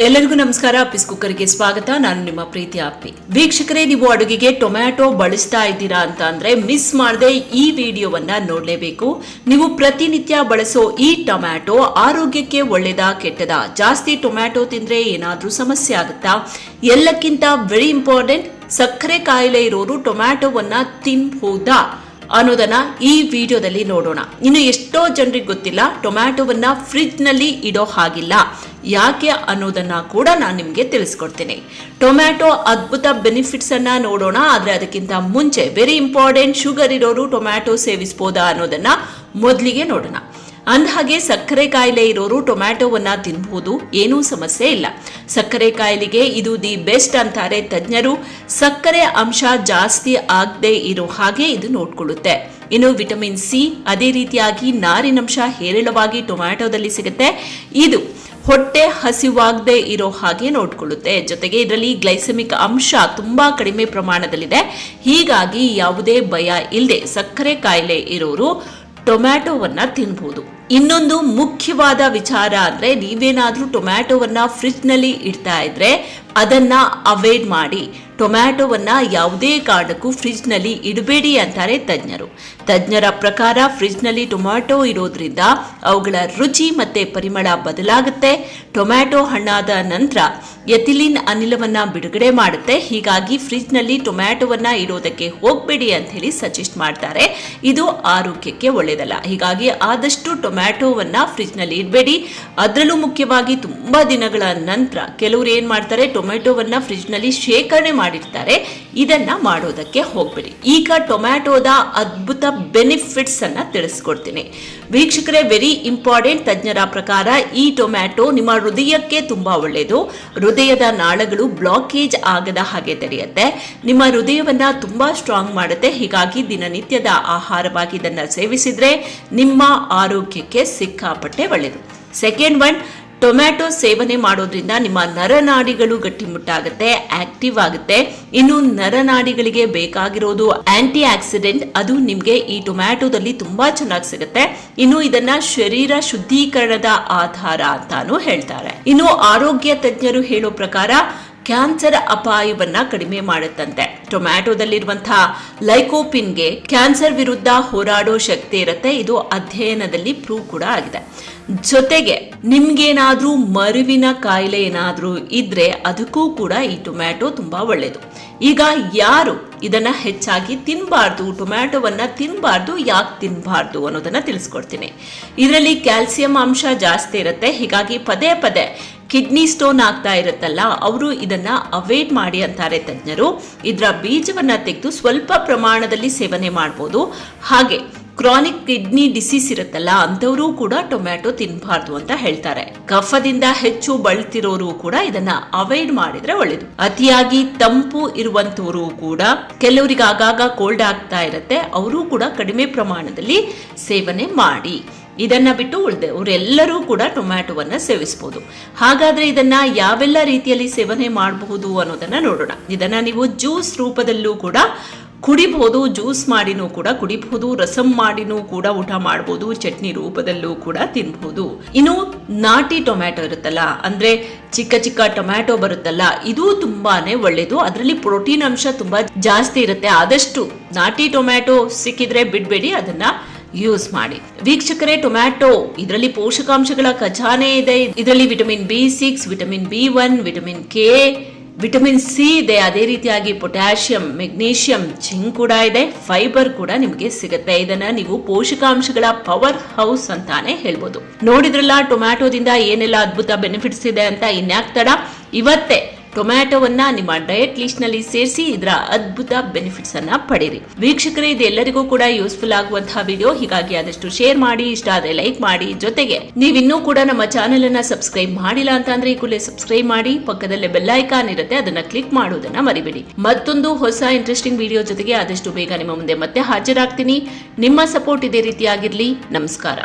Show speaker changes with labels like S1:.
S1: ಎಲ್ಲರಿಗೂ ನಮಸ್ಕಾರ. ಅಪ್ಪಿಸ್ ಕುಕ್ಕರ್ಗೆ ಸ್ವಾಗತ. ನಾನು ನಿಮ್ಮ ಪ್ರೀತಿ ಅಪ್ಪಿ ವೀಕ್ಷಕರೇ, ನೀವು ಅಡುಗೆಗೆ ಟೊಮ್ಯಾಟೊ ಬಳಸ್ತಾ ಇದ್ದೀರಾ ಅಂತ ಅಂದ್ರೆ ಮಿಸ್ ಮಾಡದೆ ಈ ವಿಡಿಯೋವನ್ನ ನೋಡಲೇಬೇಕು. ನೀವು ಪ್ರತಿನಿತ್ಯ ಬಳಸೋ ಈ ಟೊಮ್ಯಾಟೊ ಆರೋಗ್ಯಕ್ಕೆ ಒಳ್ಳೇದ, ಕೆಟ್ಟದಾ? ಜಾಸ್ತಿ ಟೊಮ್ಯಾಟೊ ತಿಂದ್ರೆ ಏನಾದರೂ ಸಮಸ್ಯೆ ಆಗುತ್ತಾ? ಎಲ್ಲಕ್ಕಿಂತ ವೆರಿ ಇಂಪಾರ್ಟೆಂಟ್ ಸಕ್ಕರೆ ಕಾಯಿಲೆ ಇರೋರು ಟೊಮ್ಯಾಟೊವನ್ನ ತಿನ್ಬಹುದಾ? ಅನ್ನೋದನ್ನ ಈ ವಿಡಿಯೋದಲ್ಲಿ ನೋಡೋಣ. ಇನ್ನು ಎಷ್ಟೋ ಜನರಿಗೆ ಗೊತ್ತಿಲ್ಲ, ಟೊಮ್ಯಾಟೊವನ್ನ ಫ್ರಿಜ್ನಲ್ಲಿ ಇಡೋ ಹಾಗಿಲ್ಲ. ಯಾಕೆ ಅನ್ನೋದನ್ನ ಕೂಡ ನಾನು ನಿಮಗೆ ತಿಳಿಸ್ಕೊಡ್ತೀನಿ. ಟೊಮ್ಯಾಟೊ ಅದ್ಭುತ ಬೆನಿಫಿಟ್ಸ್ ಅನ್ನ ನೋಡೋಣ, ಆದ್ರೆ ಅದಕ್ಕಿಂತ ಮುಂಚೆ ವೆರಿ ಇಂಪಾರ್ಟೆಂಟ್ ಶುಗರ್ ಇರೋರು ಟೊಮ್ಯಾಟೊ ಸೇವಿಸಬಹುದಾ ಅನ್ನೋದನ್ನ ಮೊದಲಿಗೆ ನೋಡೋಣ. ಅಂದಹಾಗೆ ಸಕ್ಕರೆ ಕಾಯಿಲೆ ಇರೋರು ಟೊಮ್ಯಾಟೊವನ್ನ ತಿನ್ಬಹುದು ಏನೂ ಸಮಸ್ಯೆ ಇಲ್ಲ. ಸಕ್ಕರೆ ಕಾಯಿಲೆಗೆ ಇದು ದಿ ಬೆಸ್ಟ್ ಅಂತಾರೆ ತಜ್ಞರು. ಸಕ್ಕರೆ ಅಂಶ ಜಾಸ್ತಿ ಆಗದೆ ಇರೋ ಹಾಗೆ ಇದು ನೋಡ್ಕೊಳ್ಳುತ್ತೆ. ಇನ್ನು ವಿಟಮಿನ್ ಸಿ, ಅದೇ ರೀತಿಯಾಗಿ ನಾರಿನಂಶ ಹೇರಳವಾಗಿ ಟೊಮ್ಯಾಟೊದಲ್ಲಿ ಸಿಗುತ್ತೆ. ಇದು ಹೊಟ್ಟೆ ಹಸಿವಾಗದೆ ಇರೋ ಹಾಗೆ ನೋಡ್ಕೊಳ್ಳುತ್ತೆ. ಜೊತೆಗೆ ಇದರಲ್ಲಿ ಗ್ಲೈಸೆಮಿಕ್ ಅಂಶ ತುಂಬಾ ಕಡಿಮೆ ಪ್ರಮಾಣದಲ್ಲಿದೆ. ಹೀಗಾಗಿ ಯಾವುದೇ ಭಯ ಇಲ್ಲದೆ ಸಕ್ಕರೆ ಕಾಯಿಲೆ ಇರೋರು ಟೊಮ್ಯಾಟೊವನ್ನ ತಿನ್ಬಹುದು ಇನ್ನೊಂದು ಮುಖ್ಯವಾದ ವಿಚಾರ ಅಂದ್ರೆ ನೀವೇನಾದ್ರೂ ಟೊಮ್ಯಾಟೊವನ್ನ ಫ್ರಿಜ್ನಲ್ಲಿ ಇಡ್ತಾ ಇದ್ರೆ ಅದನ್ನ ಅವಾಯ್ಡ್ ಮಾಡಿ. ಟೊಮ್ಯಾಟೊವನ್ನ ಯಾವುದೇ ಕಾರಣಕ್ಕೂ ಫ್ರಿಜ್ನಲ್ಲಿ ಇಡಬೇಡಿ ಅಂತಾರೆ ತಜ್ಞರು. ತಜ್ಞರ ಪ್ರಕಾರ ಫ್ರಿಜ್ನಲ್ಲಿ ಟೊಮ್ಯಾಟೊ ಇರೋದ್ರಿಂದ ಅವುಗಳ ರುಚಿ ಮತ್ತೆ ಪರಿಮಳ ಬದಲಾಗುತ್ತೆ. ಟೊಮ್ಯಾಟೊ ಹಣ್ಣಾದ ನಂತರ ಎಥಿಲಿನ್ ಅನಿಲವನ್ನ ಬಿಡುಗಡೆ ಮಾಡುತ್ತೆ. ಹೀಗಾಗಿ ಫ್ರಿಜ್ನಲ್ಲಿ ಟೊಮ್ಯಾಟೊವನ್ನ ಇಡೋದಕ್ಕೆ ಹೋಗ್ಬೇಡಿ ಅಂತ ಹೇಳಿ ಸಜೆಸ್ಟ್ ಮಾಡ್ತಾರೆ. ಇದು ಆರೋಗ್ಯಕ್ಕೆ ಒಳ್ಳೆಯದಲ್ಲ ಹೀಗಾಗಿ ಆದಷ್ಟು ಟೊಮ್ಯಾಟೊವನ್ನ ಫ್ರಿಜ್ನಲ್ಲಿ ಇಡಬೇಡಿ. ಅದರಲ್ಲೂ ಮುಖ್ಯವಾಗಿ ತುಂಬಾ ದಿನಗಳ ನಂತರ ಕೆಲವರು ಏನ್ ಮಾಡ್ತಾರೆ, ಟೊಮ್ಯಾಟೊವನ್ನ ಫ್ರಿಜ್ನಲ್ಲಿ ಶೇಖರಣೆ ಮಾಡಿರ್ತಾರೆ. ಇದನ್ನ ಮಾಡೋದಕ್ಕೆ ಹೋಗ್ಬೇಡಿ. ಈಗ ಟೊಮ್ಯಾಟೋದ ಅದ್ಭುತ ಬೆನಿಫಿಟ್ಸ್ ಅನ್ನ ತಿಳಿಸ್ಕೊಡ್ತೀನಿ. ವೀಕ್ಷಕರೇ ವೆರಿ ಇಂಪಾರ್ಟೆಂಟ್ ತಜ್ಞರ ಪ್ರಕಾರ ಈ ಟೊಮ್ಯಾಟೊ ನಿಮ್ಮ ಹೃದಯಕ್ಕೆ ತುಂಬಾ ಒಳ್ಳೆಯದು ಹೃದಯದ ನಾಳಗಳು ಬ್ಲಾಕೇಜ್ ಆಗದ ಹಾಗೆ ತಡೆಯುತ್ತೆ ನಿಮ್ಮ ಹೃದಯವನ್ನ ತುಂಬಾ ಸ್ಟ್ರಾಂಗ್ ಮಾಡುತ್ತೆ. ಹೀಗಾಗಿ ದಿನನಿತ್ಯದ ಆಹಾರವಾಗಿ ಇದನ್ನ ಸೇವಿಸಿದ್ರೆ ನಿಮ್ಮ ಆರೋಗ್ಯಕ್ಕೆ ಸಿಕ್ಕಾಪಟ್ಟೆ ಒಳ್ಳೆಯದು ಸೆಕೆಂಡ್ ಒನ್ ಟೊಮ್ಯಾಟೊ ಸೇವನೆ ಮಾಡೋದ್ರಿಂದ ನಿಮ್ಮ ನರನಾಡಿಗಳು ಗಟ್ಟಿಮುಟ್ಟಾಗುತ್ತೆ ಆಕ್ಟಿವ್ ಆಗುತ್ತೆ. ಇನ್ನು ನರನಾಡಿಗಳಿಗೆ ಬೇಕಾಗಿರೋದು ಆಂಟಿ ಆಕ್ಸಿಡೆಂಟ್ ಅದು ನಿಮಗೆ ಈ ಟೊಮ್ಯಾಟೊದಲ್ಲಿ ತುಂಬಾ ಚೆನ್ನಾಗಿ ಸಿಗುತ್ತೆ. ಇನ್ನು ಇದನ್ನ ಶರೀರ ಶುದ್ಧೀಕರಣದ ಆಧಾರ ಅಂತಾನು ಹೇಳ್ತಾರೆ. ಇನ್ನು ಆರೋಗ್ಯ ತಜ್ಞರು ಹೇಳೋ ಪ್ರಕಾರ ಕ್ಯಾನ್ಸರ್ ಅಪಾಯವನ್ನ ಕಡಿಮೆ ಮಾಡುತ್ತಂತೆ. ಟೊಮ್ಯಾಟೊದಲ್ಲಿರುವಂತಹ ಲೈಕೋಪಿನ್ಗೆ ಕ್ಯಾನ್ಸರ್ ವಿರುದ್ಧ ಹೋರಾಡೋ ಶಕ್ತಿ ಇರುತ್ತೆ. ಇದು ಅಧ್ಯಯನದಲ್ಲಿ ಪ್ರೂವ್ ಕೂಡ ಆಗಿದೆ. ಜೊತೆಗೆ ನಿಮ್ಗೇನಾದ್ರೂ ಮರುವಿನ ಕಾಯಿಲೆ ಏನಾದ್ರೂ ಇದ್ರೆ ಅದಕ್ಕೂ ಕೂಡ ಈ ಟೊಮ್ಯಾಟೊ ತುಂಬಾ ಒಳ್ಳೇದು. ಈಗ ಯಾರು ಇದನ್ನ ಹೆಚ್ಚಾಗಿ ತಿನ್ನಬಾರ್ದು ಟೊಮ್ಯಾಟೊವನ್ನ ತಿನ್ನಬಾರ್ದು ಯಾಕೆ ತಿನ್ನಬಾರ್ದು ಅನ್ನೋದನ್ನ ತಿಳಿಸ್ಕೊಡ್ತೀನಿ. ಇದರಲ್ಲಿ ಕ್ಯಾಲ್ಸಿಯಂ ಅಂಶ ಜಾಸ್ತಿ ಇರುತ್ತೆ. ಹೀಗಾಗಿ ಪದೇ ಪದೇ ಕಿಡ್ನಿ ಸ್ಟೋನ್ ಆಗ್ತಾ ಇರುತ್ತಲ್ಲ, ಅವರು ಇದನ್ನ ಅವಾಯ್ಡ್ ಮಾಡಿ ಅಂತಾರೆ ತಜ್ಞರು. ಇದರ ಬೀಜವನ್ನ ತೆಗೆದು ಸ್ವಲ್ಪ ಪ್ರಮಾಣದಲ್ಲಿ ಸೇವನೆ ಮಾಡ್ಬೋದು. ಹಾಗೆ ಕ್ರಾನಿಕ್ ಕಿಡ್ನಿ ಡಿಸೀಸ್ ಇರುತ್ತಲ್ಲ, ಅಂಥವರು ಕೂಡ ಟೊಮ್ಯಾಟೊ ತಿನ್ನಬಾರ್ದು ಅಂತ ಹೇಳ್ತಾರೆ. ಕಫದಿಂದ ಹೆಚ್ಚು ಬಳತಿರೋರು ಕೂಡ ಇದನ್ನ ಅವಾಯ್ಡ್ ಮಾಡಿದ್ರೆ ಒಳ್ಳೇದು. ಅತಿಯಾಗಿ ತಂಪು ಇರುವಂತವರು ಕೂಡ ಕೆಲವರಿಗೆ ಆಗಾಗ ಕೋಲ್ಡ್ ಆಗ್ತಾ ಇರುತ್ತೆ, ಅವರು ಕೂಡ ಕಡಿಮೆ ಪ್ರಮಾಣದಲ್ಲಿ ಸೇವನೆ ಮಾಡಿ. ಇದನ್ನ ಬಿಟ್ಟು ಉಳಿದೆ ಅವರೆಲ್ಲರೂ ಕೂಡ ಟೊಮ್ಯಾಟೋವನ್ನ ಸೇವಿಸಬಹುದು ಹಾಗಾದ್ರೆ ಇದನ್ನ ಯಾವೆಲ್ಲ ರೀತಿಯಲ್ಲಿ ಸೇವನೆ ಮಾಡಬಹುದು ಅನ್ನೋದನ್ನ ನೋಡೋಣ. ಇದನ್ನ ನೀವು ಜ್ಯೂಸ್ ರೂಪದಲ್ಲೂ ಕೂಡ ಕುಡಿಬಹುದು, ಜ್ಯೂಸ್ ಮಾಡಿನೂ ಕೂಡ ಕುಡಿಬಹುದು, ರಸಂ ಮಾಡಿನೂ ಕೂಡ ಊಟ ಮಾಡಬಹುದು ಚಟ್ನಿ ರೂಪದಲ್ಲೂ ಕೂಡ ತಿನ್ಬಹುದು. ಇನ್ನು ನಾಟಿ ಟೊಮ್ಯಾಟೊ ಇರುತ್ತಲ್ಲ, ಅಂದ್ರೆ ಚಿಕ್ಕ ಚಿಕ್ಕ ಟೊಮ್ಯಾಟೊ ಬರುತ್ತಲ್ಲ, ಇದು ತುಂಬಾನೇ ಒಳ್ಳೇದು. ಅದರಲ್ಲಿ ಪ್ರೋಟೀನ್ ಅಂಶ ತುಂಬಾ ಜಾಸ್ತಿ ಇರುತ್ತೆ. ಆದಷ್ಟು ನಾಟಿ ಟೊಮ್ಯಾಟೊ ಸಿಕ್ಕಿದ್ರೆ ಬಿಡ್ಬೇಡಿ, ಅದನ್ನ ಯೂಸ್ ಮಾಡಿ. ವೀಕ್ಷಕರೇ, ಟೊಮ್ಯಾಟೊ, ಇದರಲ್ಲಿ ಪೋಷಕಾಂಶಗಳ ಖಜಾನೆ ಇದೆ. ಇದರಲ್ಲಿ vitamin B six, vitamin B one, vitamin K, vitamin C ಇದೆ. ಅದೇ ರೀತಿಯಾಗಿ ಪೊಟ್ಯಾಷಿಯಂ, ಮೆಗ್ನೀಷಿಯಂ, ಜಿಂಕ್ ಕೂಡ ಇದೆ. ಫೈಬರ್ ಕೂಡ ನಿಮಗೆ ಸಿಗುತ್ತೆ. ಇದನ್ನ ನೀವು ಪೋಷಕಾಂಶಗಳ ಪವರ್ ಹೌಸ್ ಅಂತಾನೆ ಹೇಳ್ಬೋದು. ನೋಡಿದ್ರಲ್ಲ, ಟೊಮ್ಯಾಟೊದಿಂದ ಏನೆಲ್ಲ ಅದ್ಭುತ ಬೆನಿಫಿಟ್ಸ್ ಇದೆ ಅಂತ ಇನ್ಯಾಕ್ ತಡ? ಇವತ್ತೇ ಟೊಮ್ಯಾಟೊವನ್ನ ನಿಮ್ಮ ಡಯಟ್ ಲಿಸ್ಟ್ನಲ್ಲಿ ಸೇರಿಸಿ ಇದರ ಅದ್ಭುತ ಬೆನಿಫಿಟ್ಸ್ ಅನ್ನ ಪಡೀರಿ. ವೀಕ್ಷಕರೇ, ಇದು ಎಲ್ಲರಿಗೂ ಕೂಡ ಯೂಸ್ಫುಲ್ ಆಗುವಂತಹ ವಿಡಿಯೋ ಹೀಗಾಗಿ ಆದಷ್ಟು ಶೇರ್ ಮಾಡಿ, ಇಷ್ಟ ಆದ್ರೆ ಲೈಕ್ ಮಾಡಿ. ಜೊತೆಗೆ, ನೀವಿನ್ನೂ ಕೂಡ ನಮ್ಮ ಚಾನೆಲ್ ಅನ್ನ ಸಬ್ಸ್ಕ್ರೈಬ್ ಮಾಡಿಲ್ಲ ಅಂತ ಅಂದ್ರೆ ಈ ಕೂಡಲೇ ಸಬ್ಸ್ಕ್ರೈಬ್ ಮಾಡಿ. ಪಕ್ಕದಲ್ಲೇ ಬೆಲ್ ಐಕಾನ್ ಇರುತ್ತೆ, ಅದನ್ನ ಕ್ಲಿಕ್ ಮಾಡೋದನ್ನ ಮರಿಬೇಡಿ. ಮತ್ತೊಂದು ಹೊಸ ಇಂಟ್ರೆಸ್ಟಿಂಗ್ ವಿಡಿಯೋ ಜೊತೆಗೆ ಆದಷ್ಟು ಬೇಗ ನಿಮ್ಮ ಮುಂದೆ ಮತ್ತೆ ಹಾಜರಾಗ್ತೀನಿ. ನಿಮ್ಮ ಸಪೋರ್ಟ್ ಇದೇ ರೀತಿಯಾಗಿರ್ಲಿ. ನಮಸ್ಕಾರ.